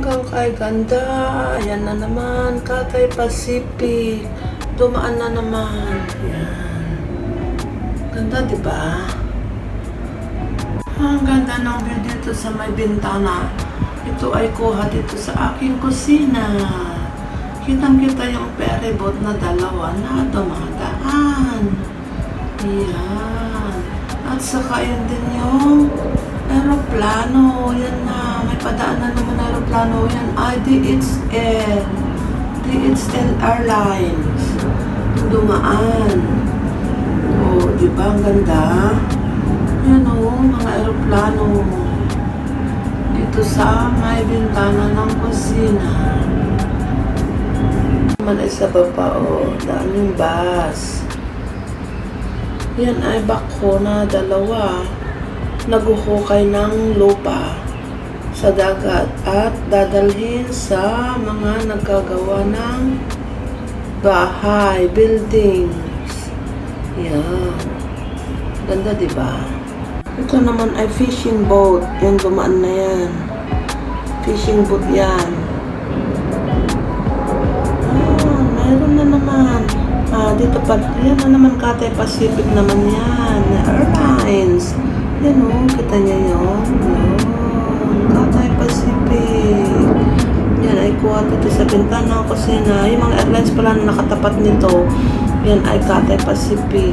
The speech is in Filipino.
hanggang kay ganda. Yan na naman, Cathay Pacific. Dumaan na naman. Yan. Ganda, di ba? Ang ganda ng view dito sa may bintana. Ito ay kuha dito sa aking kusina. Kitang-kita yung ferry boat na dalawa na dumadaan. Yan. At saka yun din yung aeroplano. Yan na. Padaan na naman aeroplano. Yan ay DHL. DHL Airlines. Dumaan. Oh, di ba? Ang ganda. Yan o, mga aeroplano. Dito sa may bintana ng kusina. Naman ay sa baba o, daming bus. Yan ay bako na dalawa. Naguhukay ng lupa sa dagat at dadalhin sa mga nagkagawa ng bahay, buildings. Yan. Ganda, di ba? Ito naman ay fishing boat. Yan, dumaan na yan. Fishing boat yan. Ah, mayroon na naman. Ah, dito pa. Yan na naman Cathay Pacific naman yan. Airlines. Yan o, kita niya yun. Yun. Cathay dito sa bintana kasi na yung mga airlines pala na nakatapat nito. Yan ay Cathay Pacific.